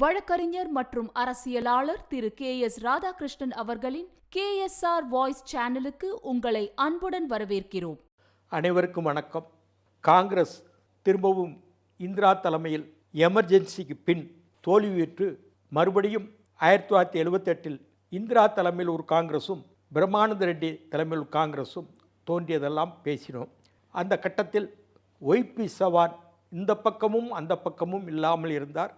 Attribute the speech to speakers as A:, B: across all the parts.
A: வழக்கறிஞர் மற்றும் அரசியலாளர் திரு கே எஸ் ராதாகிருஷ்ணன் அவர்களின் கே எஸ் ஆர் வாய்ஸ் சேனலுக்கு உங்களை அன்புடன் வரவேற்கிறோம்.
B: அனைவருக்கும் வணக்கம். காங்கிரஸ் திரும்பவும் இந்திரா தலைமையில் எமர்ஜென்சிக்கு பின் தோல்வியுற்று மறுபடியும் ஆயிரத்தி தொள்ளாயிரத்தி எழுபத்தெட்டில் இந்திரா தலைமையில் ஒரு காங்கிரஸும் பிரம்மானந்த ரெட்டி தலைமையில் ஒரு காங்கிரஸும் தோன்றியதெல்லாம் பேசினோம். அந்த கட்டத்தில் ஒய்பி சவான் இந்த பக்கமும் அந்த பக்கமும் இல்லாமல் இருந்தார்.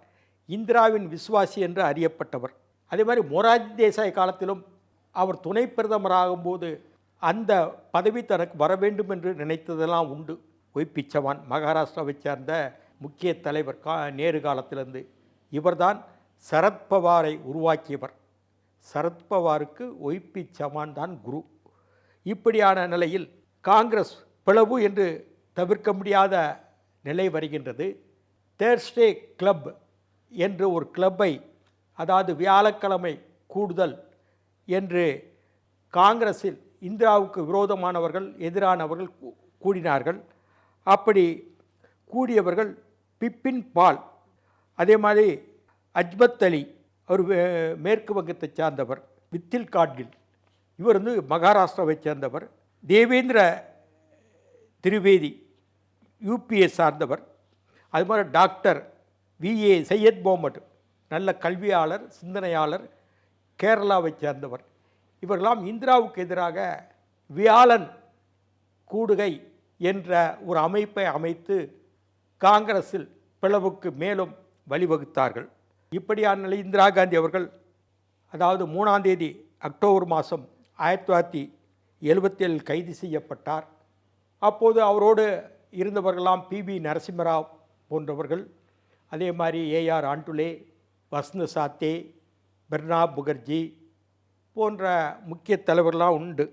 B: இந்திராவின் விஸ்வாசி என்று அறியப்பட்டவர். அதே மாதிரி மொராஜி தேசாய் காலத்திலும் அவர் துணை பிரதமராகும்போது அந்த பதவி தனக்கு வர வேண்டும் என்று நினைத்ததெல்லாம் உண்டு. ஒய்பி சவான் மகாராஷ்டிராவைச் சேர்ந்த முக்கிய தலைவர் கா நேரு காலத்திலிருந்து இவர்தான் சரத்பவாரை உருவாக்கியவர். சரத்பவாருக்கு ஒய்பி சவான் தான் குரு. இப்படியான நிலையில் காங்கிரஸ் பிளவு என்று தவிர்க்க முடியாத நிலை வருகின்றது. தேர்ஸ்டே கிளப் என்று ஒரு கிளப்பை அதாவது வியாழக்கிழமை கூடுதல் என்று காங்கிரஸில் இந்திராவுக்கு விரோதமானவர்கள் எதிரானவர்கள் கூ- கூடினார்கள். அப்படி கூடியவர்கள் பிப்பின் பால் அதே மாதிரி அஜ்மத் அலி அவர் மேற்கு வங்கத்தை சார்ந்தவர் வித்தில் காட்கில் இவர் வந்து மகாராஷ்டிராவை சேர்ந்தவர். தேவேந்திர திரிவேதி யூபிஏ சார்ந்தவர். அது மாதிரி டாக்டர் விஏ சையத் போமட் நல்ல கல்வியாளர் சிந்தனையாளர் கேரளாவைச் சேர்ந்தவர். இவர்களாம் இந்திராவுக்கு எதிராக வியாழன் கூடுகை என்ற ஒரு அமைப்பை அமைத்து காங்கிரஸில் பிளவுக்கு மேலும் வழிவகுத்தார்கள். இப்படியான நிலை இந்திரா காந்தி அவர்கள் அதாவது மூணாம் தேதி அக்டோபர் மாதம் ஆயிரத்தி தொள்ளாயிரத்தி எழுபத்தேழில் கைது செய்யப்பட்டார். அப்போது அவரோடு இருந்தவர்களாம் பிபி நரசிம்மராவ் போன்றவர்கள் அதே மாதிரி ஏஆர் ஆண்டுலே வசந்த சாத்தே பிரணாப் முகர்ஜி போன்ற முக்கிய தலைவர்களாம் உண்டு.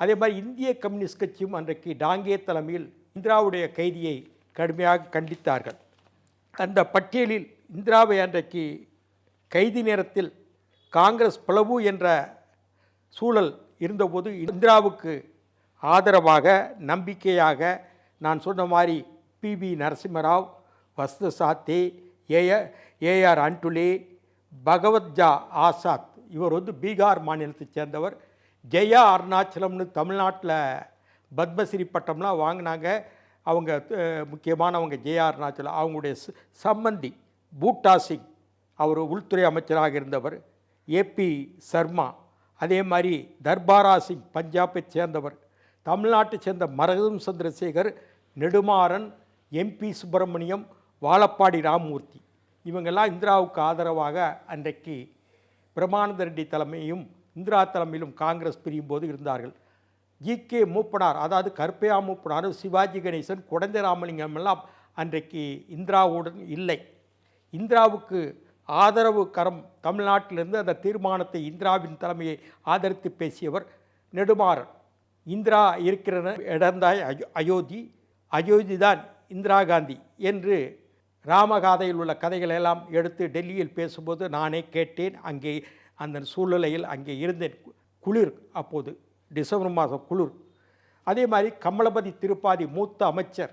B: அதே மாதிரி இந்திய கம்யூனிஸ்ட் கட்சியும் அன்றைக்கு டாங்கே தலைமையில் இந்திராவுடைய கைதியை கடுமையாக கண்டித்தார்கள். அந்த பட்டியலில் இந்திராவை அன்றைக்கு கைதி நேரத்தில் காங்கிரஸ் பிளவு என்ற சூழல் இருந்தபோது இந்திராவுக்கு ஆதரவாக நம்பிக்கையாக நான் சொன்ன மாதிரி பிபி நரசிம்மராவ் வஸ்து சாத்தி ஏய ஏஆர் அன்டுலி பகவத்ஜா ஆசாத். இவர் வந்து பீகார் மாநிலத்தைச் சேர்ந்தவர். ஜெயா அருணாச்சலம்னு தமிழ்நாட்டில் பத்மஸ்ரீ பட்டம்லாம் வாங்கினாங்க. அவங்க முக்கியமானவங்க ஜெயா அருணாச்சலம். அவங்களுடைய சம்பந்தி பூட்டா சிங். அவர் உள்துறை அமைச்சராக இருந்தவர். A B Sharma. அதே மாதிரி தர்பாரா சிங் பஞ்சாபை சேர்ந்தவர். தமிழ்நாட்டை சேர்ந்த மரகம் சந்திரசேகர் நெடுமாறன் எம்பி சுப்பிரமணியம் வாழப்பாடி ராமமூர்த்தி இவங்கெல்லாம் இந்திராவுக்கு ஆதரவாக அன்றைக்கு பிரமானந்த ரெட்டி தலைமையும் இந்திரா தலைமையிலும் காங்கிரஸ் பிரியும் போது இருந்தார்கள். ஜி. கே. மூப்பனார் அதாவது கருப்பையா மூப்பனார் சிவாஜி கணேசன் குடந்தை ராமலிங்கம் எல்லாம் அன்றைக்கு இந்திராவுடன் இல்லை. இந்திராவுக்கு ஆதரவு கரம் தமிழ்நாட்டிலிருந்து அந்த தீர்மானத்தை இந்திராவின் தலைமையை ஆதரித்து பேசியவர் நெடுமாறன். இந்திரா இருக்கிற இடந்தாய் அயோ அயோத்தி. அயோத்தி தான் இந்திரா காந்தி என்று ராமகாதையில் உள்ள கதைகளை எல்லாம் எடுத்து டெல்லியில் பேசும்போது நானே கேட்டேன். அங்கே அந்த சூழ்நிலையில் அங்கே இருந்தேன் குளிர் அப்போது டிசம்பர் மாதம் குளிர். அதே மாதிரி கமலபதி திருப்பாதி மூத்த அமைச்சர்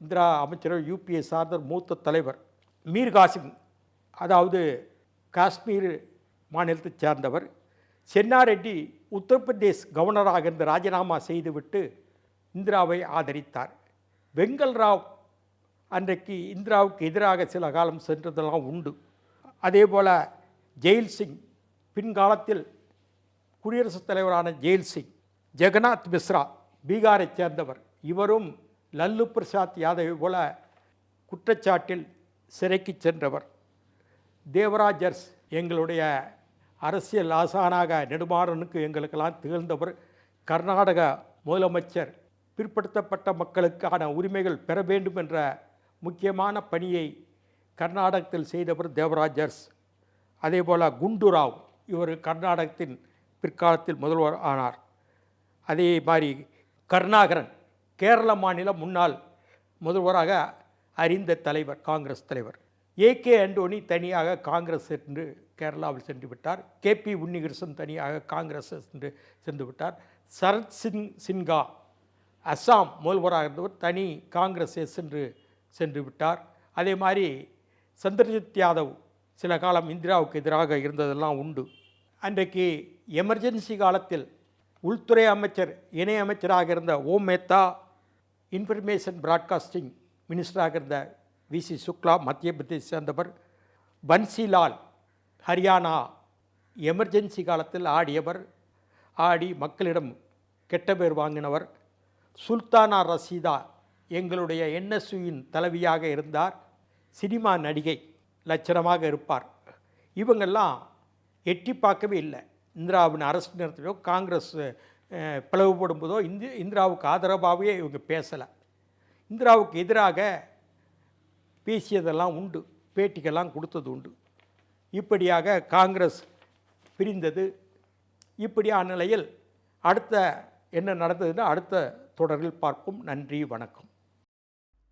B: இந்திரா அமைச்சர் யூபிஏ சார்ந்த மூத்த தலைவர் மீர் காசிம் அதாவது காஷ்மீர் மாநிலத்தைச் சேர்ந்தவர் சென்னாரெட்டி உத்தரப்பிரதேஷ் கவர்னராக இருந்து ராஜினாமா செய்துவிட்டு இந்திராவை ஆதரித்தார். வெங்கல் ராவ் அன்றைக்கு இந்திராவுக்கு எதிராக சில காலம் சென்றதெல்லாம் உண்டு. அதே போல் ஜெயில் சிங் பின்காலத்தில் குடியரசுத் தலைவரான ஜெயில் சிங் ஜெகநாத் மிஸ்ரா பீகாரைச் சேர்ந்தவர். இவரும் லல்லு பிரசாத் யாதவை போல குற்றச்சாட்டில் சிறைக்கு சென்றவர். தேவராஜர்ஸ் எங்களுடைய அரசியல் ஆசானாக நெடுமாறனுக்கு எங்களுக்கெல்லாம் திகழ்ந்தவர். கர்நாடக முதலமைச்சர் பிற்படுத்தப்பட்ட மக்களுக்கான உரிமைகள் பெற வேண்டும் என்ற முக்கியமான பணியை கர்நாடகத்தில் செய்தவர் தேவராஜர்ஸ். அதே போல் குண்டுராவ் இவர் கர்நாடகத்தின் பிற்காலத்தில் முதல்வர் ஆனார். அதே மாதிரி கருணாகரன் கேரள மாநில முன்னாள் முதல்வராக அறிந்த தலைவர் காங்கிரஸ் தலைவர். ஏகே அண்டோனி தனியாக காங்கிரஸ் சென்று கேரளாவில் சென்று விட்டார். கேபி உன்னிகிருஷ்ணன் தனியாக காங்கிரஸ் சென்று சென்று விட்டார். சரத் சிங் சின்ஹா அஸ்ஸாம் முதல்வராக இருந்தவர் தனி காங்கிரஸை சென்று சென்று விட்டார் அதே மாதிரி சந்திரஜித் யாதவ் சில காலம் இந்திராவுக்கு எதிராக இருந்ததெல்லாம் உண்டு. அன்றைக்கு எமர்ஜென்சி காலத்தில் உள்துறை அமைச்சர் இணை அமைச்சராக இருந்த ஓம் மேத்தா இன்ஃபர்மேஷன் பிராட்காஸ்டிங் மினிஸ்டராக இருந்த வி சி சுக்லா மத்திய பிரதேச சேர்ந்தவர் பன்சிலால் ஹரியானா எமர்ஜென்சி காலத்தில் ஆடியவர். ஆடி மக்களிடம் கெட்ட பேர் வாங்கினவர் சுல்தானா ரசீதா எங்களுடைய என்எஸ்யூயின் தலைவியாக இருந்தார். சினிமா நடிகை லட்சணமாக இருப்பார். இவங்கெல்லாம் எட்டி பார்க்கவே இல்லை. இந்திராவின் அரசு நேரத்திலோ காங்கிரஸ் பிளவுபடும் போதோ இந்தி இந்திராவுக்கு ஆதரவாகவே இவங்க பேசலை. இந்திராவுக்கு எதிராக பேசியதெல்லாம் உண்டு. பேட்டிகள்லாம் கொடுத்தது உண்டு. இப்படியாக காங்கிரஸ் பிரிந்தது. இப்படியான நிலையில் அடுத்த என்ன நடந்ததுன்னு அடுத்த தொடரில் பார்ப்போம். நன்றி வணக்கம்.